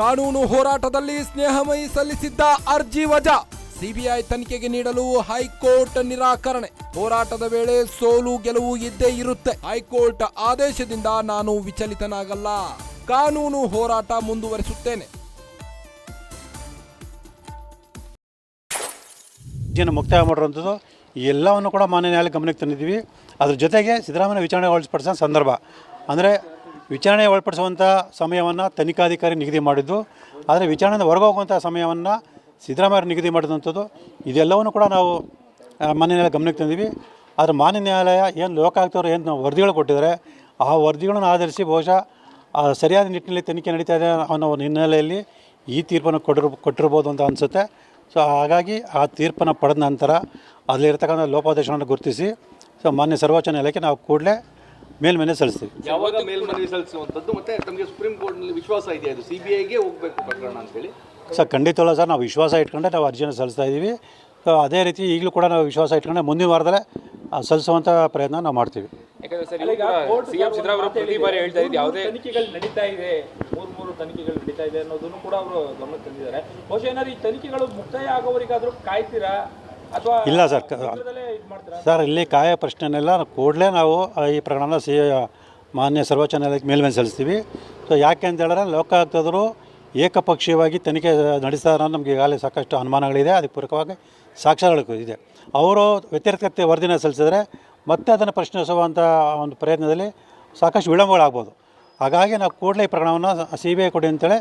ಕಾನೂನು ಹೋರಾಟದಲ್ಲಿ ಸ್ನೇಹಮಯಿ ಸಲ್ಲಿಸಿದ್ದ ಅರ್ಜಿ ವಜಾ ಸಿಬಿಐ ತನಿಖೆಗೆ ನೀಡಲು ಹೈಕೋರ್ಟ್ ನಿರಾಕರಣೆ. ಹೋರಾಟದ ವೇಳೆ ಸೋಲು ಗೆಲುವು ಇದ್ದೇ ಇರುತ್ತೆ. ಹೈಕೋರ್ಟ್ ಆದೇಶದಿಂದ ನಾನು ವಿಚಲಿತನಾಗಲ್ಲ. ಕಾನೂನು ಹೋರಾಟ ಮುಂದುವರಿಸುತ್ತೇನೆ. ಜನ ಮುಕ್ತಾಯ ಮಾಡಿರುವಂಥದ್ದು ಎಲ್ಲವನ್ನು ಕೂಡ ಮಾನ್ಯ ನ್ಯಾಯಾಲಯ ಗಮನಕ್ಕೆ ತಂದಿದ್ದೀವಿ. ಅದ್ರ ಜೊತೆಗೆ ಸಿದ್ದರಾಮಯ್ಯ ವಿಚಾರಣೆ ಒಳಪಡಿಸೋ ಸಂದರ್ಭ. ಅಂದರೆ ವಿಚಾರಣೆ ಒಳಪಡಿಸುವಂಥ ಸಮಯವನ್ನು ತನಿಖಾಧಿಕಾರಿ ನಿಗದಿ ಮಾಡಿದ್ದು, ಆದರೆ ವಿಚಾರಣೆಯಿಂದ ಹೊರಗೋಗುವಂಥ ಸಮಯವನ್ನು ಸಿದ್ದರಾಮಯ್ಯ ನಿಗದಿ ಮಾಡಿದಂಥದ್ದು, ಇದೆಲ್ಲವನ್ನು ಕೂಡ ನಾವು ಮಾನ್ಯ ನ್ಯಾಯಾಲಯ ಗಮನಕ್ಕೆ ತಂದೀವಿ ಆದರೆ ಮಾನ್ಯ ನ್ಯಾಯಾಲಯ ಏನು ಲೋಕಾಯುಕ್ತರು ಏನು ವರದಿಗಳು ಕೊಟ್ಟಿದ್ದಾರೆ, ಆ ವರದಿಗಳನ್ನು ಆಧರಿಸಿ ಬಹುಶಃ ಸರಿಯಾದ ನಿಟ್ಟಿನಲ್ಲಿ ತನಿಖೆ ನಡೀತಾ ಇದೆ ಅನ್ನೋ ಹಿನ್ನೆಲೆಯಲ್ಲಿ ಈ ತೀರ್ಪನ್ನು ಕೊಟ್ಟಿರ್, ಕೊಟ್ಟಿರ್ಬೋದು ಅಂತ ಅನಿಸುತ್ತೆ. ಸೊ ಹಾಗಾಗಿ ಆ ತೀರ್ಪನ್ನು ಪಡೆದ ನಂತರ ಅಲ್ಲಿರ್ತಕ್ಕಂಥ ಲೋಪಾದೇಶಗಳನ್ನು ಗುರುತಿಸಿ, ಸೊ, ಮಾನ್ಯ ಸರ್ವೋಚ್ಚ ನ್ಯಾಯಾಲಯಕ್ಕೆ ನಾವು ಕೂಡಲೇ ಮೇಲ್ಮನೆ ಸಲ್ಲಿಸ್ತೀವಿ ಯಾವಾಗ ಮೇಲ್ಮನವಿ ಸಲ್ಲಿಸುವಂಥದ್ದು ಮತ್ತೆ ತಮಗೆ ಸುಪ್ರೀಂ ಕೋರ್ಟ್ನಲ್ಲಿ ವಿಶ್ವಾಸ ಇದೆ ಅದು? ಸಿ ಬಿ ಐಗೆ ಹೋಗಬೇಕು ಪ್ರಕರಣ ಅಂತೇಳಿ. ಸರ್ ಖಂಡಿತವಲ್ಲ ಸರ್ ನಾವು ವಿಶ್ವಾಸ ಇಟ್ಕೊಂಡೆ ನಾವು ಅರ್ಜಿನ ಸಲ್ಲಿಸ್ತಾ ಇದ್ದೀವಿ ಸೊ ಅದೇ ರೀತಿ ಈಗಲೂ ಕೂಡ ನಾವು ವಿಶ್ವಾಸ ಇಟ್ಕೊಂಡೆ ಮುಂದಿನ ವಾರದಲ್ಲೇ ಸಲ್ಲಿಸುವಂಥ ಪ್ರಯತ್ನ ನಾವು ಮಾಡ್ತೀವಿ. ತನಿಖೆಗಳು ನಡೀತಾ ಇದೆ ಮೂರು ಮೂರು ತನಿಖೆಗಳು ನಡೀತಾ ಇದೆ ಅನ್ನೋದನ್ನು ಕೂಡ ಅವರು ಗಮನಕ್ಕೆ ತಂದಿದ್ದಾರೆ. ಬಹುಶಃ ಏನಾದ್ರು ಈ ತನಿಖೆಗಳು ಮುಕ್ತಾಯ ಆಗೋವರೆಗಾದ್ರೂ ಕಾಯ್ತೀರಾ? ಅಥವಾ ಇಲ್ಲ ಸರ್ ಸರ್, ಇಲ್ಲಿ ಕಾಯ ಪ್ರಶ್ನೆನೆಲ್ಲ ಕೂಡಲೇ ನಾವು ಈ ಪ್ರಕರಣ ಸಿ ಮಾನ್ಯ ಸರ್ವೋಚ್ಚ ನ್ಯಾಯಾಲಯಕ್ಕೆ ಮೇಲ್ಮನೆ ಸಲ್ಲಿಸ್ತೀವಿ. ಸೊ, ಯಾಕೆ ಅಂತ ಹೇಳಿದ್ರೆ ಲೋಕಾಯುಕ್ತದರು ಏಕಪಕ್ಷೀಯವಾಗಿ ತನಿಖೆ ನಡೆಸ್ತಾ ಅನ್ನೋ ನಮಗೆ ಈಗಾಗಲೇ ಸಾಕಷ್ಟು ಅನುಮಾನಗಳಿದೆ. ಅದಕ್ಕೆ ಪೂರಕವಾಗಿ ಸಾಕ್ಷ್ಯಗಳು ಇದೆ. ಅವರು ವ್ಯತಿರಿಕ್ತತೆ ವರದಿನ ಸಲ್ಲಿಸಿದ್ರೆ ಮತ್ತೆ ಅದನ್ನು ಪ್ರಶ್ನಿಸುವಂಥ ಒಂದು ಪ್ರಯತ್ನದಲ್ಲಿ ಸಾಕಷ್ಟು ವಿಳಂಬಗಳಾಗ್ಬೋದು. ಹಾಗಾಗಿ ನಾವು ಕೂಡಲೇ ಈ ಪ್ರಕರಣವನ್ನು ಸಿ ಬಿ ಐ ಕೊಡಿ ಅಂತೇಳಿ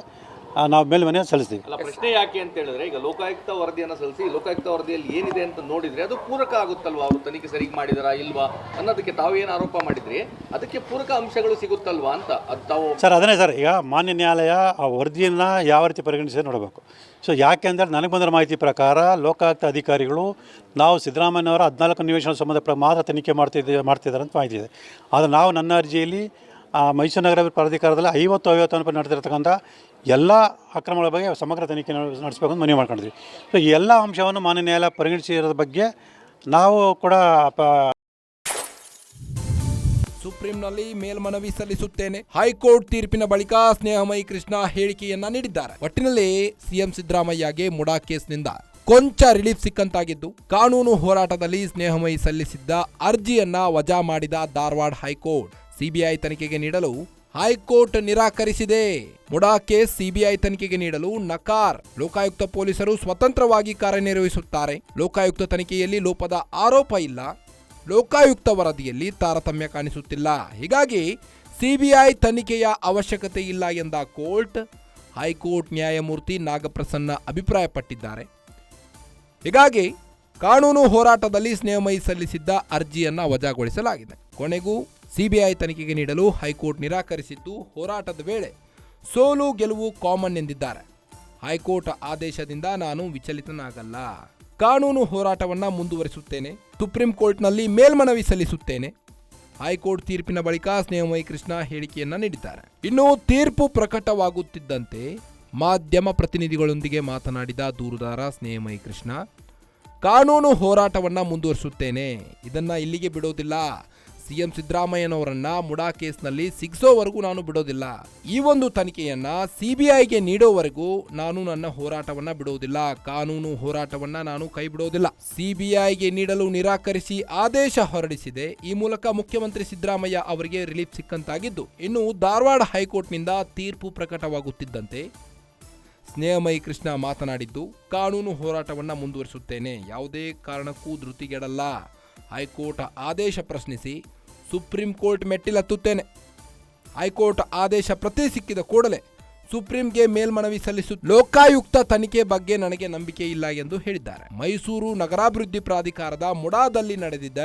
ನಾವು ಮೇಲ್ಮನೆ ಸಲ್ಲಿಸ್ತೀವಿ. ಅಲ್ಲ ಪ್ರಶ್ನೆ ಯಾಕೆ ಅಂತ ಹೇಳಿದ್ರೆ ಈಗ ಲೋಕಾಯುಕ್ತ ವರದಿಯನ್ನು ಸಲ್ಲಿಸಿ ಲೋಕಾಯುಕ್ತ ವರದಿಯಲ್ಲಿ ಏನಿದೆ ಅಂತ ನೋಡಿದ್ರೆ ಅದು ಪೂರಕ ಆಗುತ್ತಲ್ವಾ? ಅವರು ತನಿಖೆ ಸರಿಗೆ ಮಾಡಿದಾರಾ ಇಲ್ವಾ ಅನ್ನೋದಕ್ಕೆ ತಾವೇನು ಏನು ಆರೋಪ ಮಾಡಿದ್ರಿ? ಅದಕ್ಕೆ ಪೂರಕ ಅಂಶಗಳು ಸಿಗುತ್ತಲ್ವಾ ಅಂತ ಅದು ತಾವು ಸರ್ ಅದನ್ನೇ ಸರ್ ಈಗ ಮಾನ್ಯ ನ್ಯಾಯಾಲಯ ಆ ವರದಿಯನ್ನು ಯಾವ ರೀತಿ ಪರಿಗಣಿಸಿದ್ರೆ ನೋಡಬೇಕು. ಸೊ ಯಾಕೆಂದರೆ ನನಗೆ ಬಂದಿರೋ ಮಾಹಿತಿ ಪ್ರಕಾರ ಲೋಕಾಯುಕ್ತ ಅಧಿಕಾರಿಗಳು ನಾವು ಸಿದ್ದರಾಮಯ್ಯವರ ಹದಿನಾಲ್ಕು ನಿವೇಶನ ಸಂಬಂಧ ಪ್ರ- ಮಾತ್ರ ತನಿಖೆ ಮಾಡ್ತಿದ್ದೆ ಮಾಡ್ತಿದ್ದಾರೆ ಅಂತ ಮಾಹಿತಿ ಇದೆ. ಆದರೆ ನಾವು ನನ್ನ ಅರ್ಜಿಯಲ್ಲಿ ಮೈಸೂರು ನಗರ ಪ್ರಾಧಿಕಾರದಲ್ಲಿ ಐವತ್ತು ಐವತ್ತು ಅನುಪ ನಡೆದಿರ್ತಕ್ಕಂಥ ಎಲ್ಲ ಅಕ್ರಮಗಳ ಬಗ್ಗೆ ಸಮಗ್ರ ತನಿಖೆ ನಡೆ- ನಡೆಸಬೇಕು ಅಂತ ಮನವಿ ಮಾಡ್ಕೊಂಡಿದ್ವಿ. ಸೊ ಈ ಎಲ್ಲ ಅಂಶವನ್ನು ಮಾನ್ಯ ನ್ಯಾಯಾಲಯ ಪರಿಗಣಿಸಿರೋದ್ರ ಬಗ್ಗೆ ನಾವು ಕೂಡ ಸುಪ್ರೀಂನಲ್ಲಿ ಮೇಲ್ಮನವಿ ಸಲ್ಲಿಸುತ್ತೇನೆ. ಹೈಕೋರ್ಟ್ ತೀರ್ಪಿನ ಬಳಿಕ ಸ್ನೇಹಮಯಿ ಕೃಷ್ಣ ಹೇಳಿಕೆಯನ್ನ ನೀಡಿದ್ದಾರೆ. ಒಟ್ಟಿನಲ್ಲಿ ಸಿಎಂ ಸಿದ್ದರಾಮಯ್ಯಗೆ ಮುಡಾ ಕೇಸ್ನಿಂದ ಕೊಂಚ ರಿಲೀಫ್ ಸಿಕ್ಕಂತಾಗಿದ್ದು, ಕಾನೂನು ಹೋರಾಟದಲ್ಲಿ ಸ್ನೇಹಮಯಿ ಸಲ್ಲಿಸಿದ್ದ ಅರ್ಜಿಯನ್ನ ವಜಾ ಮಾಡಿದ ಧಾರವಾಡ ಹೈಕೋರ್ಟ್. ಸಿಬಿಐ ತನಿಖೆಗೆ ನೀಡಲು ಹೈಕೋರ್ಟ್ ನಿರಾಕರಿಸಿದೆ. ಮುಡಾ ಕೇಸ್ ಸಿಬಿಐ ತನಿಖೆಗೆ ನೀಡಲು ನಕಾರ್. ಲೋಕಾಯುಕ್ತ ಪೊಲೀಸರು ಸ್ವತಂತ್ರವಾಗಿ ಕಾರ್ಯನಿರ್ವಹಿಸುತ್ತಾರೆ. ಲೋಕಾಯುಕ್ತ ತನಿಖೆಯಲ್ಲಿ ಲೋಪದ ಆರೋಪ ಇಲ್ಲ. ಲೋಕಾಯುಕ್ತ ವರದಿಯಲ್ಲಿ ತಾರತಮ್ಯ ಕಾಣಿಸುತ್ತಿಲ್ಲ. ಹೀಗಾಗಿ ಸಿಬಿಐ ತನಿಖೆಯ ಅವಶ್ಯಕತೆ ಇಲ್ಲ ಎಂದ ಕೋರ್ಟ್ ಹೈಕೋರ್ಟ್ ನ್ಯಾಯಮೂರ್ತಿ ನಾಗಪ್ರಸನ್ನ ಅಭಿಪ್ರಾಯಪಟ್ಟಿದ್ದಾರೆ. ಹೀಗಾಗಿ ಕಾನೂನು ಹೋರಾಟದಲ್ಲಿ ಸ್ನೇಹಮಯಿ ಸಲ್ಲಿಸಿದ್ದ ಅರ್ಜಿಯನ್ನು ವಜಾಗೊಳಿಸಲಾಗಿದೆ. ಕೊನೆಗೂ ಸಿಬಿಐ ತನಿಖೆಗೆ ನೀಡಲು ಹೈಕೋರ್ಟ್ ನಿರಾಕರಿಸಿದ್ದು ಹೋರಾಟದ ವೇಳೆ ಸೋಲು ಗೆಲುವು ಕಾಮನ್ ಎಂದಿದ್ದಾರೆ. ಹೈಕೋರ್ಟ್ ಆದೇಶದಿಂದ ನಾನು ವಿಚಲಿತನಾಗಲ್ಲ. ಕಾನೂನು ಹೋರಾಟವನ್ನ ಮುಂದುವರಿಸುತ್ತೇನೆ. ಸುಪ್ರೀಂ ಕೋರ್ಟ್ನಲ್ಲಿ ಮೇಲ್ಮನವಿ ಸಲ್ಲಿಸುತ್ತೇನೆ. ಹೈಕೋರ್ಟ್ ತೀರ್ಪಿನ ಬಳಿಕ ಸ್ನೇಹಮಯಿ ಕೃಷ್ಣ ಹೇಳಿಕೆಯನ್ನ ನೀಡಿದ್ದಾರೆ. ಇನ್ನು ತೀರ್ಪು ಪ್ರಕಟವಾಗುತ್ತಿದ್ದಂತೆ ಮಾಧ್ಯಮ ಪ್ರತಿನಿಧಿಗಳೊಂದಿಗೆ ಮಾತನಾಡಿದ ದೂರುದಾರ ಸ್ನೇಹಮಯಿ ಕೃಷ್ಣ, ಕಾನೂನು ಹೋರಾಟವನ್ನ ಮುಂದುವರಿಸುತ್ತೇನೆ. ಇದನ್ನ ಇಲ್ಲಿಗೆ ಬಿಡೋದಿಲ್ಲ. ಸಿಎಂ ಸಿದ್ದರಾಮಯ್ಯನವರನ್ನ ಮುಡಾ ಕೇಸ್ನಲ್ಲಿ ಸಿಗಿಸೋವರೆಗೂ ನಾನು ಬಿಡೋದಿಲ್ಲ. ಈ ಒಂದು ತನಿಖೆಯನ್ನ ಸಿಬಿಐಗೆ ನೀಡೋವರೆಗೂ ನಾನು ನನ್ನ ಹೋರಾಟವನ್ನ ಬಿಡೋದಿಲ್ಲ. ಕಾನೂನು ಹೋರಾಟವನ್ನ ನಾನು ಕೈ ಬಿಡೋದಿಲ್ಲ. ಸಿಬಿಐಗೆ ನೀಡಲು ನಿರಾಕರಿಸಿ ಆದೇಶ ಹೊರಡಿಸಿದೆ. ಈ ಮೂಲಕ ಮುಖ್ಯಮಂತ್ರಿ ಸಿದ್ದರಾಮಯ್ಯ ಅವರಿಗೆ ರಿಲೀಫ್ ಸಿಕ್ಕಂತಾಗಿದ್ದು, ಇನ್ನು ಧಾರವಾಡ ಹೈಕೋರ್ಟ್ನಿಂದ ತೀರ್ಪು ಪ್ರಕಟವಾಗುತ್ತಿದ್ದಂತೆ ಸ್ನೇಹಮಯಿ ಕೃಷ್ಣ ಮಾತನಾಡಿದ್ದು, ಕಾನೂನು ಹೋರಾಟವನ್ನ ಮುಂದುವರಿಸುತ್ತೇನೆ. ಯಾವುದೇ ಕಾರಣಕ್ಕೂ ಧೃತಿಗೆಡಲ್ಲ. ಹೈಕೋರ್ಟ್ ಆದೇಶ ಪ್ರಶ್ನಿಸಿ ಸುಪ್ರೀಂ ಕೋರ್ಟ್ ಮೆಟ್ಟಿಲತ್ತುತ್ತೇನೆ. ಹೈಕೋರ್ಟ್ ಆದೇಶ ಪ್ರತಿ ಸಿಕ್ಕಿದ ಕೂಡಲೇ ಸುಪ್ರೀಂಗೆ ಮೇಲ್ಮನವಿ ಸಲ್ಲಿಸು ಲೋಕಾಯುಕ್ತ ತನಿಖೆ ಬಗ್ಗೆ ನನಗೆ ನಂಬಿಕೆ ಇಲ್ಲ ಎಂದು ಹೇಳಿದ್ದಾರೆ. ಮೈಸೂರು ನಗರಾಭಿವೃದ್ಧಿ ಪ್ರಾಧಿಕಾರದ ಮುಡಾದಲ್ಲಿ ನಡೆದಿದ್ದ